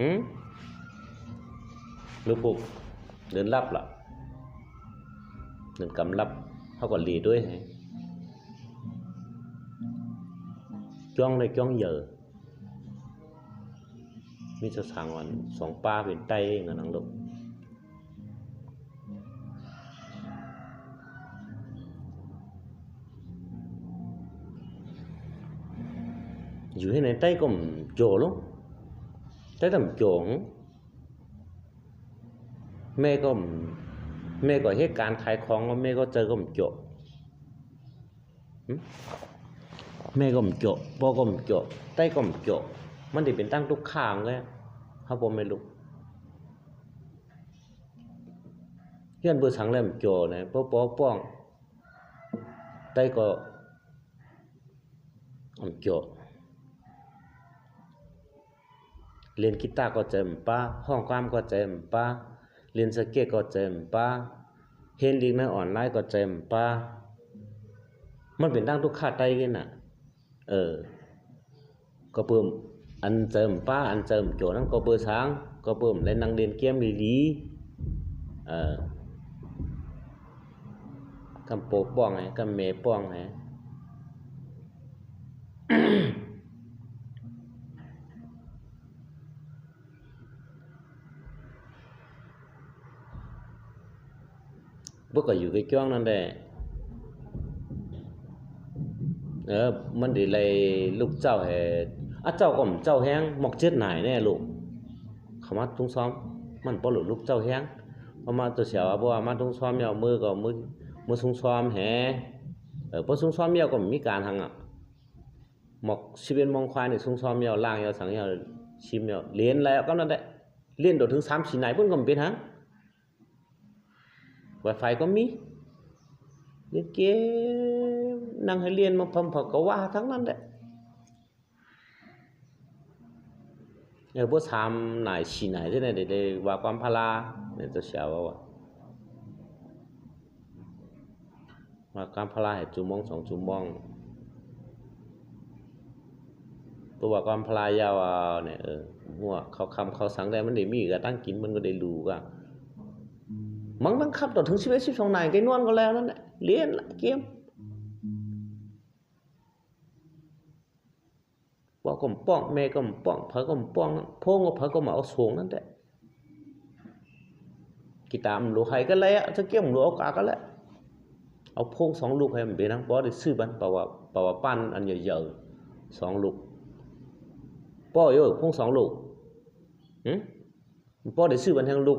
หืมลูกปุ๊บเดินรับล่ะเดินกำรับเขาก็หลีด้วยไงจ้องเลยจ้องเหยอะมีจะสั่งวันสองป้าเป็นไตเงินนังลูกอยู่ให้ในไตก็มโจลูก ไตทำโจแม่ก็แม่ก็เหตุการณ์ขายของแล้วแม่ก็เจอก็มโจหึแม่ก็มโจพ่อก็มโจไตก็มโจมันได้เป็นตั้งทุกข้างเลยเขาบ่ไม่รู้เฮียนเบอร์สังแล้วมโจนะพ่อป้อป้องไตก็อมโจ เรียนกีตาร์ก็เจมป้าห้องความก็เจมป้าเรียนสเก็ตก็เจมป้าเห็นลิงในออนไลน์ก็เจมป้ามันเป็นตั้งทุกค่าไตกันน่ะ เออ ก็เพิ่มอันเจิมป้าอันเจิมโจนั้นก็เปิด sáng ก็เพิ่มเล่นนังเรียนเกมดีๆเออคำโปกป้องไงคำเมป้องไง bất có อยู่ cái choang นั่นแหละเออมันไดีเลยลูกเจ้าแห่อะเจ้าก็มเจ้าแห้งหมอกเจ็ดหนายแน่ลูกเขามาทุ่งซ้อม มันบ่ลุดลูกเจ้าแห้งพราะมาตัวเสียวบ่ว่ามาทุ่งซ้อมยาวมือก็มือมือทุ่งซ้อมแห่เออบ่ทุ่งซ้อมยาวก็มีการหังอะหมอกชีวิตมองควายนี่ทุ่งซ้อมยาวล่างยาวสังยาวชิมยาวเรียนแล้วก็นั่นแหละเรียนโดดถึง3 4ไหนเพิ่นก็บ่เป็นหัง Wi-Fi ก็มีเล่นเกมนั่งให้เรียนมาพำผักก็ว่าทั้งนั้นแหละเออพวกทำไหนฉีไหนที่ไหนเดี๋ยวว่าความพลาเนี่ยจะเสียว่าว่าว่าความพลาให้จุมมองสองจุมมองตัวว่าความพลายาวเอาเนี่ยเออหัวเขาคำเขาสังได้มันได้มีก็ตั้งกินมันก็ได้รู้ก็ มันบังคับต่อถึงชีวิตสิบสองนายไกนวลก็แล้วนั่นแหละเรียนละเกมพ่อก็มป้องแม่ก็มป้องเผอก็มป้องพงก็เผอก็มาเอาสูงนั่นแหละกีตามันลูกให้ก็แล้วถ้าเกมลูกเอากาก็แล้วเอาพงสองลูกให้มันเป็นนังบ่ได้ซื้อบันป่าว่าเปล่าว่าปั้นอันใหญ่ๆสองลูกป้อเยอะพงสองลูกหึป้อได้ซื้อบันแทงลูก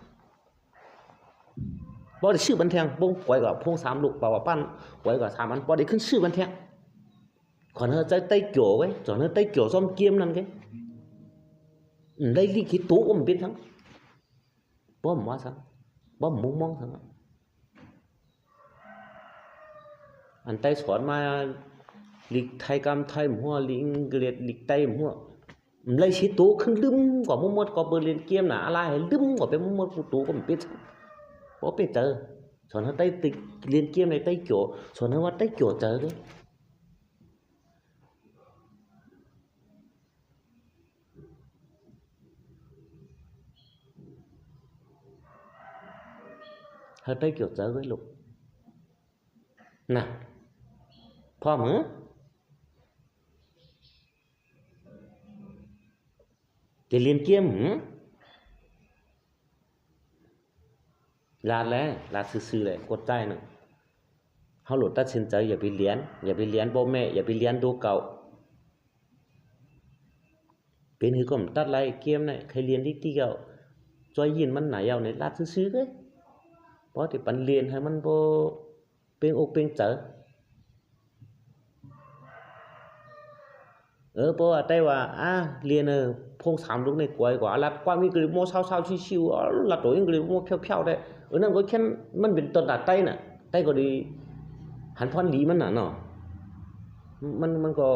บ่ทางแต่ว่าป่วยสามลูกก็มันเป็นทั้งเขียนก็มันเป็นทั้งเฮาไต้ชื่อเลยเฮาไต้มีดังชื่อเลยอันสอนมาจะในการอังกฤษลืมก็หมดก็มันเป็นทั้งมันไล่ชี้ข้อก็มันเป็นทั้งการอังกฤษมันไล่ลิขชี้ตัวก็มันเป็นทั้ง บ่ได้ชื่อบันแทงบ่ปล่อยกับพงสามลูกเปล่าว่าปั้นปล่อยกับสามอันบ่ได้ขึ้นชื่อบันแทงขอนเฮาใจใต้โจไว้จอนเฮาใต้โจซ่อมเกมนั่นไงอืมได้ลิขิตตัวก็มันเป็นทั้งบ่มว่าซังบ่มุมมองซังอันใ bố bị tờ son hơn tay liên kiếm này tay chỗ son hơn mắt tay chỗ tờ đấy hơn tay kiểu tờ với lục. Nè thoa mứa. Cái liên kiếm hử? ลาดแล้วลาดซื่อๆเลยกดใจน่ะเฮาหลุดตัดสินใจอย่าไปเรียนอย่าไปเรียนบ่แม่อย่าไปเรียนดูเก่าเป็นคือก็มตัดไล่เกมน่ะใครเรียนที่ที่เก่าจอยยินมันไหนายาวในลาดซื่อๆเลยเพราะที่ปันเรียนให้มันบ่เป็นอกเป็นเจอเออเพราะว่าแต่ว่าอ่าเรียนเออพงสามลูกในกวยกว่าลัดความมีกรีโมเช้าๆชิวๆลัดตัวอังกฤษโมเพี้ยวๆได้ เออนั่นก็แค่มันเป็นต้นตัดไต้น่ะไต้ก็ดี หันพรหลีมันน่ะเนาะมันมันก็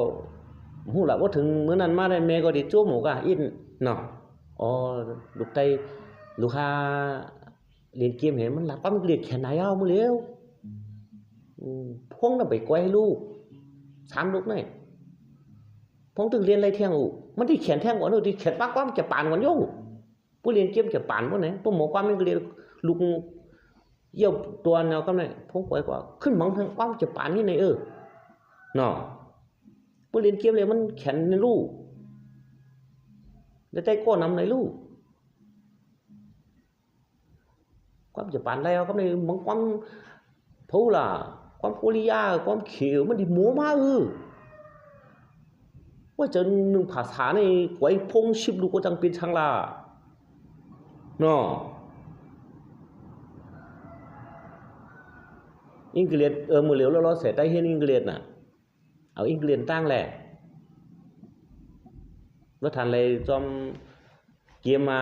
ฮู้ล่ะว่าถึงมื้อนั้นมาได้แม่ก็ได้จ้วหมูกะอินเนาะอ๋อลูกไต้ลูกค้าเรียนเกมเห็นมันหลับปั๊มเรียนแค่ไหนเอามื้อแล้วอืมพงน่ะไปกวยให้ลูกสามลูกนี่พงถึงเรียนไรเที่ยงอูมันที่เขียนแท่งก่อนนู่นที่เขียนปักความจะปานก่อนโยผู้เรียนเกมจะปานบ่ไหนผู้หมอความมันก็เรียน ลูกเยี่ยวตัวแนวก็ไม่พงไว้กว่าขึ้นมังทางความจะปานนี่ในเออเนาะผู้เรียนเกมเลยมันแข็งในลูกแล้วใจก็นำในลูกความจะปานแล้วก็ในมังความผู้ล่ะความกุริยาความเขียวมันดิหมูมาเออว่าจะหนึ่งภาษาในไว้พงชิบลูกก็จังเป็นช่างล่ะเนาะ อังกฤษเออมือเหลียวแล้วเราเสียได้เห็นอังกฤษน่ะเอาอังกฤษตั้งแหละว่าทันเลยจอมเกียมมา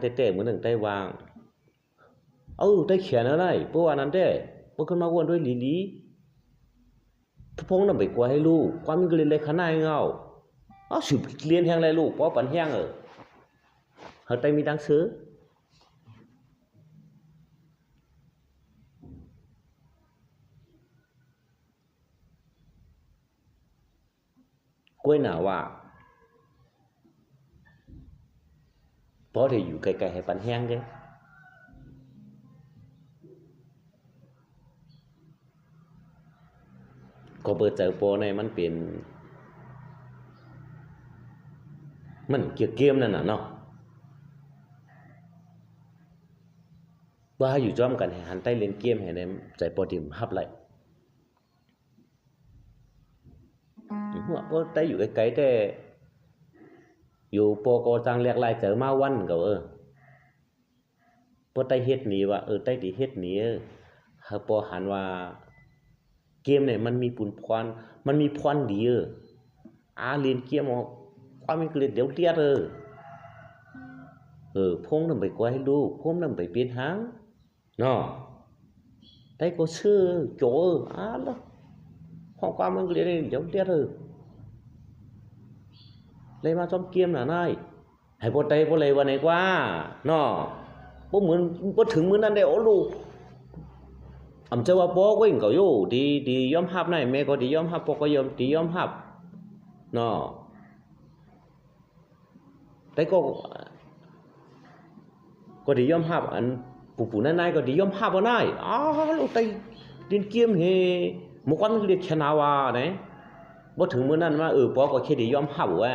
เตะๆเหมือนหนึ่งได้วาง เออได้เขียนอะไรเพราะว่านั้นเด้พวกขึ้นมาวนด้วยลีลีพงน่ะไปกว่าให้ลูก ความอังกฤษเลยขนาดเงาเอาสืบเรียนแห่งไรลูกเพราะปันแหงเออเฮาไตมีดังซื้อ กล้วยหนาว่าพอที่อยู่ไกลๆให้ปันแห้งเด้ก็เปิดเจอโปในมันเป็น มันเกี่ยวเกมนั่นน่ะเนาะว่าอยู่จอมกันให้หันใต้เล่นเกมให้ได้ใจโปรติมฮับไหล หัวก็ได้อยู่ไกลๆแต่อยู่โปโกจังเรียกลายเจอมาวันก็เออพอได้เฮ็ดหนีว่าเออได้ดีเฮ็ดหนีเออเฮาพอหันว่า เกมเนี่ยมันมีปุ่นพรมันมีพรดีเอออาเล่นเกมออกความมีเกลียดเดี๋ยวเลียดเออเออพงนำไปกว่าให้ลูกพงนำไปเปลี่ยนหางเนาะได้ก็ชื่อโจเอออ่าแล้วของความมันเรียนเดี๋ยวเรียนเถอ เลยมาจอมเกียมน่ะนายให้บ่ได้บ่เลยว่าไหนกว่านาะบ่เหมือนบ่ถึงมื้อนั้นได้โอ้ลูกอำเจอว่าบ่ก็ยังก็อยู่ดีดียอมรับนายแม่ก็ดียอมรับพ่อก็ยอมดียอมรับนาะแต่ก็ก็ดียอมรับอันปู่ๆนายๆก็ดียอมรับบ่นายอ้าวลูกไตเรียนเกมเฮมกวันเรียกชนะว่าเนะบ่ถึงมื้อนั้นว่าเออปอก็แค่ด้ยอมรับว่า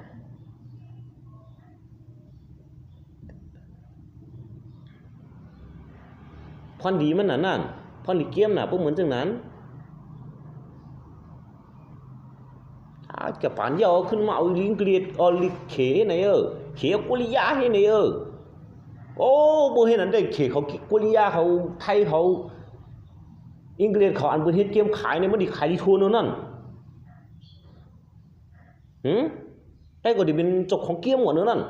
เกมเออดูเรียนเกมญี่ปุ่นนันเนี่ยดูดูพงใจอย่างอีเนอดูพงใจคึกยังไอ้ไอ้พงเออเนี่ยก็คิดบ่ได้ชื่อมันพันดิเกมน่ะนั่นพรดีเกียมน่ะบ่เหมือนจังนั้นอาจะปานยาวขึ้นมาเอาลิงเกลียดเอาลิเขไหนเออเขกุลิยาให้ไหนเออโอ้บ่เห็นอันได้เขเขากุลิยาเขาไทยเขาอังกฤษเขาอันเพิ่นเฮ็ดเกมขายเนี่ยมันดิขายดีทัวโน่นนั่นหืมไอ้ก็ดิเป็นจ้าของเกมหมดเนั่นนั่น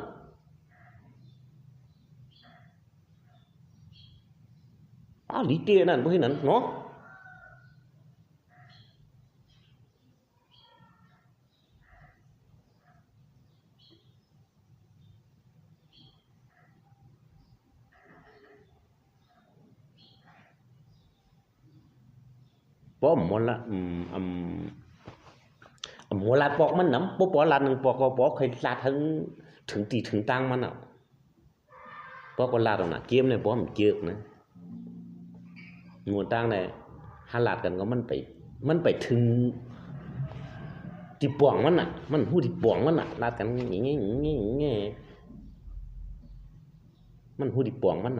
อ่าลิเตนั่นบ่เห็นนั่นเนาะป้อมมละอืมอำอำหัวลาดปอกมันนำบ่ปอลาดหนึ หมูตั้งเนี่ยหาลาดกันก็มันไป มันไปถึงที่ป่วงมันน่ะ มันหู้ที่ป่วงมันน่ะลาดกันอย่างเงี้ยอย่างเงี้ยอย่างเงี้ยมันหู้ที่ป่วงมันน่ะ